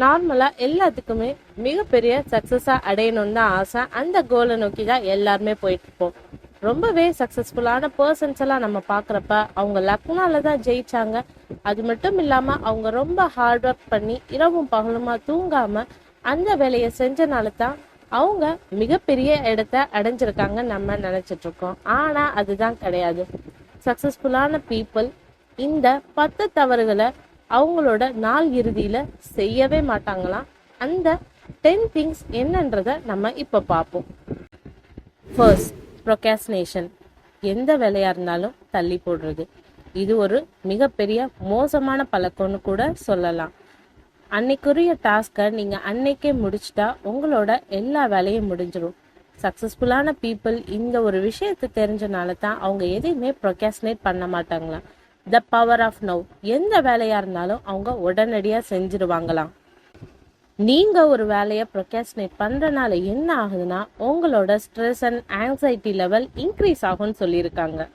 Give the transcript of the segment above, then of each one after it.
நார்மலாக எல்லாத்துக்குமே மிகப்பெரிய சக்ஸஸாக அடையணும்னு தான் ஆசை. அந்த கோலை நோக்கி தான் எல்லாருமே போயிட்டுருப்போம் ரொம்பவே சக்ஸஸ்ஃபுல்லான பர்சன்ஸ் எல்லாம் நம்ம பார்க்குறப்ப அவங்க லக்னால தான் ஜெயிச்சாங்க. அது மட்டும் இல்லாமல் அவங்க ரொம்ப ஹார்ட் ஒர்க் பண்ணி இரவும் பகலுமா தூங்காமல் அந்த வேலையை செஞ்சனால தான் அவங்க மிகப்பெரிய இடத்த அடைஞ்சிருக்காங்க நம்ம நினச்சிட்ருக்கோம் ஆனால் அதுதான் கிடையாது. சக்ஸஸ்ஃபுல்லான பீப்புள் இந்த பத்து தவறுகளை அவங்களோட நாள் இறுதியில செய்யவே மாட்டாங்களாம் அந்த டென் திங்ஸ் என்னன்றத நம்ம இப்ப பார்ப்போம். ஃபர்ஸ்ட் ப்ரொகாஸ்னேஷன் எந்த வேலையா இருந்தாலும் தள்ளி போடுறது. இது ஒரு மிகப்பெரிய மோசமான பழக்கம்னு கூட சொல்லலாம். அன்னைக்குரிய டாஸ்க்கை நீங்கள் அன்னைக்கே முடிச்சிட்டா உங்களோட எல்லா வேலையும் முடிஞ்சிடும் சக்ஸஸ்ஃபுல்லான பீப்புள் இந்த ஒரு விஷயத்தை தெரிஞ்சனால தான் அவங்க எதையுமே ப்ரொகாஸ்னேட் பண்ண மாட்டாங்களாம் த பவர் ஆஃப் நவ் எந்த வேலையாக இருந்தாலும் அவங்க உடனடியாக செஞ்சிருவாங்களாம். நீங்க ஒரு வேலையை ப்ரொகாஸ்டினேட் பண்றனால என்ன ஆகுதுன்னா உங்களோட stress and anxiety level increase ஆகும்னு சொல்லியிருக்காங்க.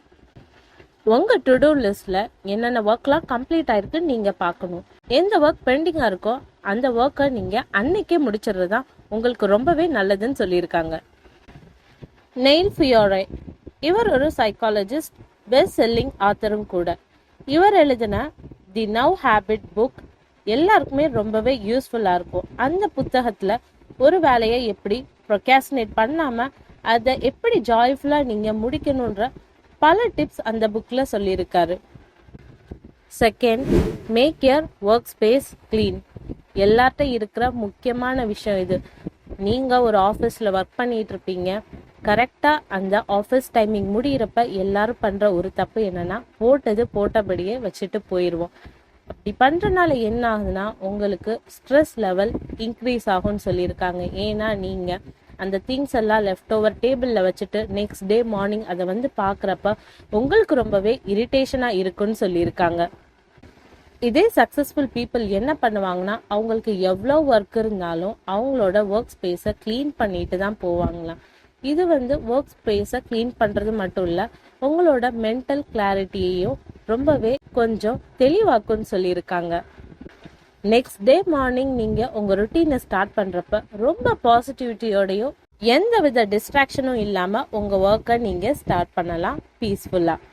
உங்க டு டூ லிஸ்ட்ல என்னென்ன ஒர்க்லாம் கம்ப்ளீட் ஆயிருக்குன்னு நீங்க பார்க்கணும். எந்த ஒர்க் பெண்டிங்கா இருக்கோ அந்த ஒர்க்கை நீங்க அன்னைக்கே முடிச்சிடுறது தான் உங்களுக்கு ரொம்பவே நல்லதுன்னு சொல்லியிருக்காங்க. நெயில் ஃபியோரை இவர் ஒரு சைக்காலஜிஸ்ட் பெஸ்ட் செல்லிங் ஆத்தரும் கூட. இவர் எழுதின தி நவ் ஹேபிட் புக் எல்லாருக்குமே ரொம்பவே யூஸ்ஃபுல்லாக இருக்கும். அந்த புத்தகத்தில் ஒரு வேலையை எப்படி ப்ரொக்காசினேட் பண்ணாமல் அதை எப்படி ஜாய்ஃபுல்லாக நீங்கள் முடிக்கணுன்ற பல டிப்ஸ் அந்த புக்கில் சொல்லியிருக்காரு. Second make your work space clean எல்லார்ட்ட இருக்கிற முக்கியமான விஷயம் இது. நீங்கள் ஒரு ஆஃபீஸில் ஒர்க் பண்ணிட்டு இருப்பீங்க. கரெக்டாக அந்த ஆஃபீஸ் டைமிங் முடியிறப்ப எல்லாரும் பண்ணுற ஒரு தப்பு என்னென்னா போட்டது போட்டபடியே வச்சுட்டு போயிடுவோம் அப்படி பண்ணுறனால என்ன ஆகுதுன்னா உங்களுக்கு ஸ்ட்ரெஸ் லெவல் இன்க்ரீஸ் ஆகும்னு சொல்லியிருக்காங்க. ஏன்னா நீங்கள் அந்த திங்ஸ் எல்லாம் லெஃப்ட் ஓவர் டேபிளில் வச்சுட்டு நெக்ஸ்ட் டே மார்னிங் அதை வந்து பார்க்குறப்ப உங்களுக்கு ரொம்பவே இரிட்டேஷனாக இருக்குன்னு சொல்லியிருக்காங்க. இதே சக்ஸஸ்ஃபுல் பீப்புள் என்ன பண்ணுவாங்கன்னா அவங்களுக்கு எவ்வளோ ஒர்க் இருந்தாலும் அவங்களோட ஒர்க் ஸ்பேஸை க்ளீன் பண்ணிட்டு தான் போவாங்களாம். இது வந்து ஒர்க் ஸ்பேஸை க்ளீன் பண்ணுறது மட்டும் இல்லை உங்களோட மென்டல் கிளாரிட்டியையும் ரொம்பவே கொஞ்சம் தெளிவாக்கும்னு சொல்லியிருக்காங்க. நெக்ஸ்ட் டே மார்னிங் நீங்கள் உங்கள் ருட்டீனை ஸ்டார்ட் பண்ணுறப்ப ரொம்ப பாசிட்டிவிட்டியோடையும் எந்த வித டிஸ்ட்ராக்ஷனும் இல்லாமல் உங்கள் ஒர்க்கை நீங்கள் ஸ்டார்ட் பண்ணலாம் பீஸ்ஃபுல்லாக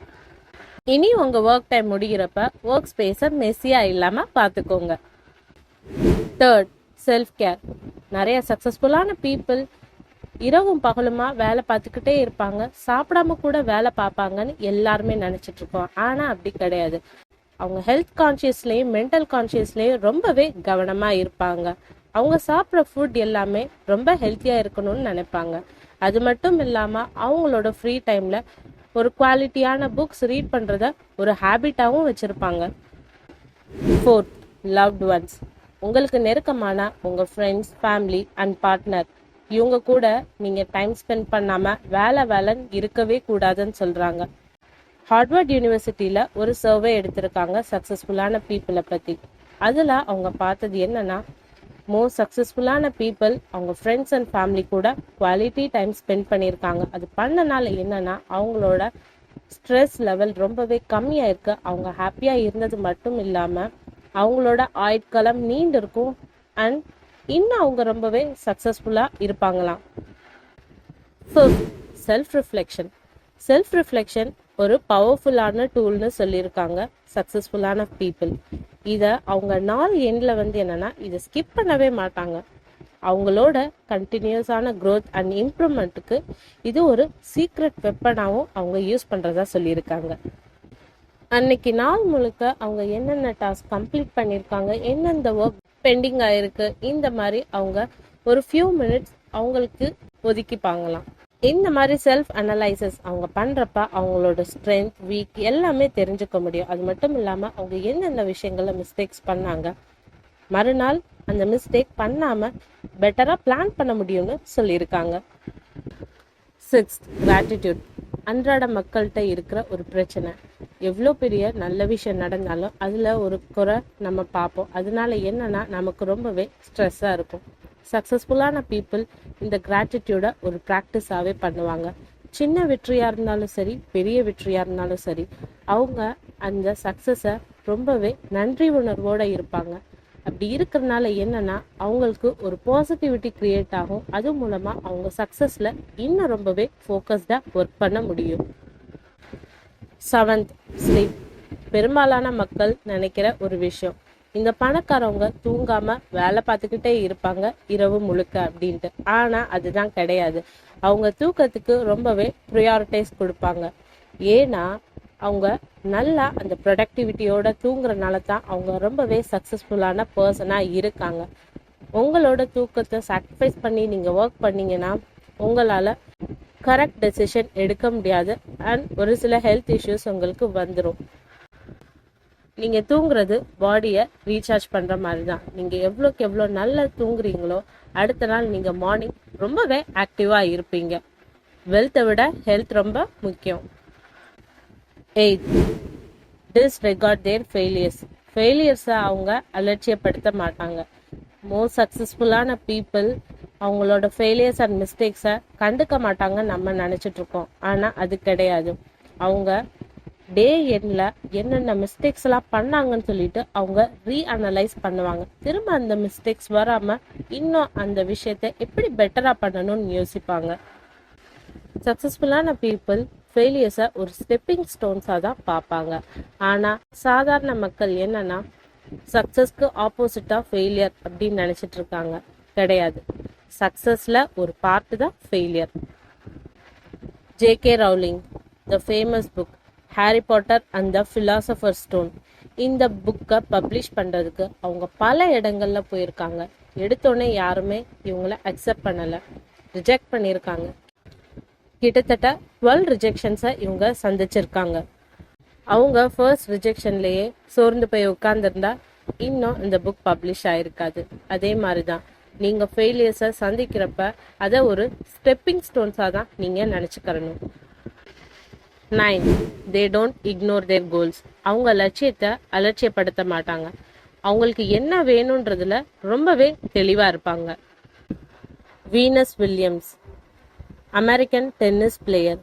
இனி உங்கள் ஒர்க் டைம் முடிகிறப்ப ஒர்க் ஸ்பேஸை மெஸ்ஸியாக இல்லாமல் பார்த்துக்கோங்க தேர்ட் செல்ஃப் கேர் நிறைய சக்ஸஸ்ஃபுல்லான பீப்புள் இரவும் பகலுமா வேலை பார்த்துக்கிட்டே இருப்பாங்க. சாப்பிடாம கூட வேலை பார்ப்பாங்கன்னு எல்லாருமே நினைச்சிட்டு இருக்கோம். ஆனா அப்படி கிடையாது. அவங்க ஹெல்த் கான்சியஸ்லயும் மென்டல் கான்சியஸ்லயும் ரொம்பவே கவனமா இருப்பாங்க. அவங்க சாப்பிட்ற ஃபுட் எல்லாமே ரொம்ப ஹெல்த்தியா இருக்கணும்னு நினைப்பாங்க. அது மட்டும் இல்லாம அவங்களோட ஃப்ரீ டைம்ல ஒரு குவாலிட்டியான புக்ஸ் ரீட் பண்றத ஒரு ஹேபிட்டாகவும் வச்சிருப்பாங்க. ஃபோர்த் லவ்ட் ஒன்ஸ் உங்களுக்கு நெருக்கமான உங்கள் ஃப்ரெண்ட்ஸ் ஃபேமிலி அண்ட் பார்ட்னர் இவங்க கூட நீங்கள் டைம் ஸ்பெண்ட் பண்ணாமல் வேலை வேலைன்னு இருக்கவே கூடாதுன்னு சொல்கிறாங்க ஹார்ட்வர்ட் யூனிவர்சிட்டியில் ஒரு சர்வே எடுத்திருக்காங்க சக்ஸஸ்ஃபுல்லான பீப்புளை பற்றி அதில் அவங்க பார்த்தது என்னன்னா மோஸ்ட் சக்ஸஸ்ஃபுல்லான பீப்புள் அவங்க ஃப்ரெண்ட்ஸ் அண்ட் ஃபேமிலி கூட குவாலிட்டி டைம் ஸ்பெண்ட் பண்ணியிருக்காங்க. அது பண்ணனால என்னன்னா அவங்களோட ஸ்ட்ரெஸ் லெவல் ரொம்பவே கம்மியாக இருக்கு அவங்க ஹாப்பியாக இருந்தது மட்டும் இல்லாமல் அவங்களோட ஆயுட்காலம் நீண்டிருக்கும். அண்ட் இன்னும் அவங்க ரொம்பவே சக்ஸஸ்ஃபுல்லாக இருப்பாங்களாம். Fifth self reflection self reflection ஒரு பவர்ஃபுல்லான டூல்னு சொல்லியிருக்காங்க சக்ஸஸ்ஃபுல்லான பீப்புள் இதை அவங்க நாள் எண்டில் வந்து என்னன்னா இதை ஸ்கிப் பண்ணவே மாட்டாங்க. அவங்களோட கண்டினியூஸான க்ரோத் அண்ட் இம்ப்ரூவ்மெண்ட்டுக்கு இது ஒரு சீக்ரெட் வெப்பனாகவும் அவங்க யூஸ் பண்ணுறதா சொல்லியிருக்காங்க. அன்னைக்கு நாள் முழுக்க அவங்க என்னென்ன டாஸ்க் கம்ப்ளீட் பண்ணியிருக்காங்க எந்தெந்த ஒர்க் பெண்டிங் ஆயிருக்கு. இந்த மாதிரி அவங்க ஒரு ஃபியூ மினிட்ஸ் அவங்களுக்கு ஒதுக்கிப்பாங்களாம் இந்த மாதிரி செல்ஃப் அனலைசஸ் அவங்க பண்றப்ப அவங்களோட ஸ்ட்ரென்த் வீக் எல்லாமே தெரிஞ்சுக்க முடியும். அது மட்டும் இல்லாமல் அவங்க எந்தெந்த விஷயங்களை மிஸ்டேக்ஸ் பண்ணாங்க மறுநாள் அந்த மிஸ்டேக் பண்ணாமல் பெட்டராக பிளான் பண்ண முடியும்னு சொல்லியிருக்காங்க. சிக்ஸ்த் கிராட்டிடியூட் அன்றாட மக்கள்கிட்ட இருக்கிற ஒரு பிரச்சனை. எவ்வளோ பெரிய நல்ல விஷயம் நடந்தாலும் அதில் ஒரு குறை நம்ம பார்ப்போம். அதனால என்னன்னா நமக்கு ரொம்பவே ஸ்ட்ரெஸ்ஸாக இருக்கும். சக்ஸஸ்ஃபுல்லான பீப்புள் இந்த கிராட்டிடியூடை ஒரு ப்ராக்டிஸாகவே பண்ணுவாங்க. சின்ன வெற்றியாக இருந்தாலும் சரி பெரிய வெற்றியாக இருந்தாலும் சரி அவங்க அந்த சக்ஸஸை ரொம்பவே நன்றி உணர்வோடு இருப்பாங்க. அப்படி இருக்கிறனால என்னன்னா அவங்களுக்கு ஒரு பாசிட்டிவிட்டி கிரியேட் ஆகும். அது மூலமாக அவங்க சக்ஸஸில் இன்னும் ரொம்பவே ஃபோக்கஸ்டாக ஒர்க் பண்ண முடியும். செவன்த் ஸ்லீப் பெரும்பாலான மக்கள் நினைக்கிற ஒரு விஷயம். இந்த பணக்காரவங்க தூங்காம வேலை பார்த்துக்கிட்டே இருப்பாங்க இரவு முழுக்க அப்படின்ட்டு. ஆனா அதுதான் கிடையாது. அவங்க தூக்கத்துக்கு ரொம்பவே ப்ரியாரிட்டைஸ் கொடுப்பாங்க. ஏன்னா அவங்க நல்லா அந்த ப்ரொடக்டிவிட்டியோட தூங்குறனால தான் அவங்க ரொம்பவே சக்ஸஸ்ஃபுல்லான பர்சனாக இருக்காங்க. உங்களோட தூக்கத்தை சாக்ரிஃபைஸ் பண்ணி நீங்கள் ஒர்க் பண்ணீங்கன்னா உங்களால் கரெக்ட் டெசிஷன் எடுக்க முடியாது. அண்ட் ஒரு சில ஹெல்த் இஷ்யூஸ் உங்களுக்கு வந்துடும் நீங்கள் தூங்குறது பாடியை ரீசார்ஜ் பண்ணுற மாதிரி தான் நீங்கள் எவ்வளோக்கு எவ்வளோ நல்லா தூங்குறீங்களோ அடுத்த நாள் நீங்கள் மார்னிங் ரொம்பவே ஆக்டிவாக இருப்பீங்க. வெல்த்தை விட ஹெல்த் ரொம்ப முக்கியம். எயித் டிஸ்ரெகார்ட் தேர் ஃபெயிலியர்ஸ் ஃபெயிலியர்ஸை அவங்க அலட்சியப்படுத்த மாட்டாங்க. மோஸ்ட் சக்ஸஸ்ஃபுல்லான பீப்புள் அவங்களோட ஃபெயிலியர்ஸ் அண்ட் மிஸ்டேக்ஸை கண்டுக்க மாட்டாங்க நம்ம நினச்சிட்ருக்கோம் ஆனால் அது கிடையாது. அவங்க டே எண்ணில் என்னென்ன மிஸ்டேக்ஸ் எல்லாம் பண்ணாங்கன்னு சொல்லிட்டு அவங்க ரீஅனலைஸ் பண்ணுவாங்க. திரும்ப அந்த மிஸ்டேக்ஸ் வராமல் இன்னும் அந்த விஷயத்தை எப்படி பெட்டராக பண்ணணும்னு யோசிப்பாங்க. சக்ஸஸ்ஃபுல்லான பீப்புள் ஃபெயிலியர்ஸை ஒரு ஸ்டெப்பிங் ஸ்டோன்ஸாக தான் பார்ப்பாங்க. ஆனால் சாதாரண மக்கள் என்னென்னா சக்ஸஸ்க்கு ஆப்போசிட்டாக ஃபெயிலியர் அப்படின்னு நினச்சிட்டு இருக்காங்க கிடையாது. சக்ஸஸில் ஒரு பார்ட்டு தான் failure J K Rowling the famous book Harry Potter and the philosopher stone இந்த புக்கை பப்ளிஷ் பண்ணுறதுக்கு அவங்க பல இடங்கள்ல போயிருக்காங்க. எடுத்தோடனே யாருமே இவங்கள அக்செப்ட் பண்ணலை. ரிஜெக்ட் பண்ணியிருக்காங்க. கிட்டத்தட்ட டுவெல் ரிஜெக்ஷன்ஸை இவங்க சந்திச்சிருக்காங்க. அவங்க ஃபர்ஸ்ட் ரிஜெக்ஷன்லேயே சோர்ந்து போய் உட்காந்துருந்தா இன்னும் இந்த புக் பப்ளிஷ் ஆயிருக்காது. அதே மாதிரி தான் நீங்கள் ஃபெயிலியர்ஸை சந்திக்கிறப்ப அதை ஒரு ஸ்டெப்பிங் ஸ்டோன்ஸாக தான் நீங்கள் நினச்சிக்கிறணும். Nine they don't ignore their goals அவங்க லட்சியத்தை அலட்சியப்படுத்த மாட்டாங்க. அவங்களுக்கு என்ன வேணுன்றதுல ரொம்பவே தெளிவாக இருப்பாங்க. Venus Williams American tennis player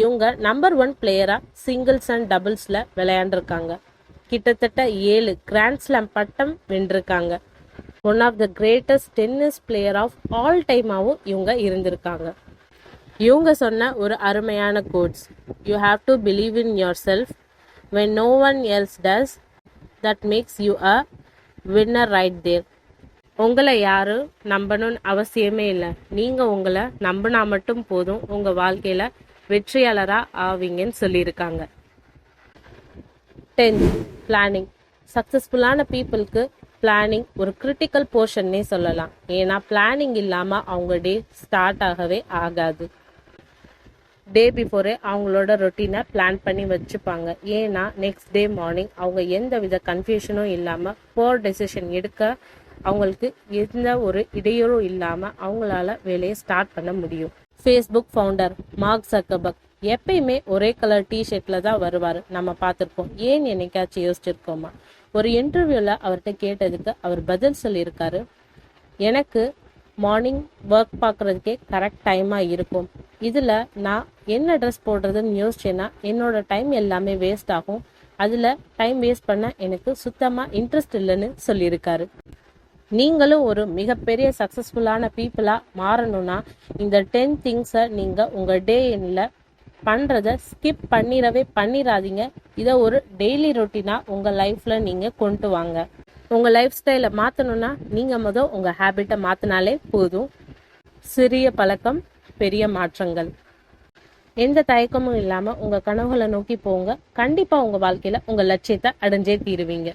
இவங்க நம்பர் ஒன் பிளேயராக சிங்கிள்ஸ் அண்ட் டபுள்ஸில் விளையாண்டுருக்காங்க. கிட்டத்தட்ட ஏழு கிராண்ட் ஸ்லாம் பட்டம் வென்றிருக்காங்க. One of the greatest tennis player of all டைமாகவும் இவங்க இருந்திருக்காங்க. இவங்க சொன்ன ஒரு அருமையான quotes you have to believe in your self when no one else does that makes you a winner right there உங்களை யாரும் நம்பணும்னு அவசியமே இல்லை. நீங்கள் உங்களை நம்பினா மட்டும் போதும். உங்கள் வாழ்க்கையில் வெற்றியாளராக ஆவீங்கன்னு சொல்லியிருக்காங்க. டென்த் பிளானிங் சக்ஸஸ்ஃபுல்லான பீப்புளுக்கு பிளானிங் ஒரு கிரிட்டிக்கல் போர்ஷன்னே சொல்லலாம். ஏன்னா பிளானிங் இல்லாமல் அவங்க டே ஸ்டார்ட் ஆகவே ஆகாது. டே பிஃபோரே அவங்களோட ரொட்டீனை பிளான் பண்ணி வச்சுப்பாங்க. ஏன்னா நெக்ஸ்ட் டே மார்னிங் அவங்க எந்த வித கன்ஃபியூஷனும் இல்லாமல் போர் டெசிஷன் எடுக்க அவங்களுக்கு எந்த ஒரு இடையூறும் இல்லாமல் அவங்களால வேலையை ஸ்டார்ட் பண்ண முடியும். ஃபேஸ்புக் ஃபவுண்டர் மார்க் சக்கபக் எப்பயுமே ஒரே கலர் டிஷர்ட்டில் தான் வருவார். நம்ம பார்த்துருப்போம். ஏன் என்னைக்காச்சும் யோசிச்சிருக்கோமா? ஒரு இன்டர்வியூவில் அவர்கிட்ட கேட்டதுக்கு அவர் பதில் சொல்லியிருக்காரு. எனக்கு மார்னிங் ஒர்க் பார்க்குறதுக்கே கரெக்ட் டைமாக இருக்கும். இதில் நான் என்ன ட்ரெஸ் போடுறதுன்னு யோசிச்சேன்னா என்னோட டைம் எல்லாமே வேஸ்ட் ஆகும். அதில் டைம் வேஸ்ட் பண்ண எனக்கு சுத்தமாக இன்ட்ரெஸ்ட் இல்லைன்னு சொல்லியிருக்காரு. நீங்களும் ஒரு மிகப்பெரிய சக்ஸஸ்ஃபுல்லான பீப்புளாக மாறணும்னா இந்த டென் திங்ஸை நீங்கள் உங்கள் டே எண்ணில் பண்ணுறத ஸ்கிப் பண்ணிடவே பண்ணிடாதீங்க. இதை ஒரு டெய்லி ரொட்டீனாக உங்கள் லைஃப்பில் நீங்கள் கொண்டு வாங்க. உங்கள் லைஃப் ஸ்டைலை மாற்றணும்னா நீங்கள் மொதல் உங்கள் ஹேபிட்டை மாற்றினாலே போதும். சிறிய பழக்கம் பெரிய மாற்றங்கள். எந்த தயக்கமும் இல்லாமல் உங்கள் கனவுகளை நோக்கி போங்க. கண்டிப்பாக உங்கள் வாழ்க்கையில் உங்கள் லட்சியத்தை அடைஞ்சே தீருவீங்க.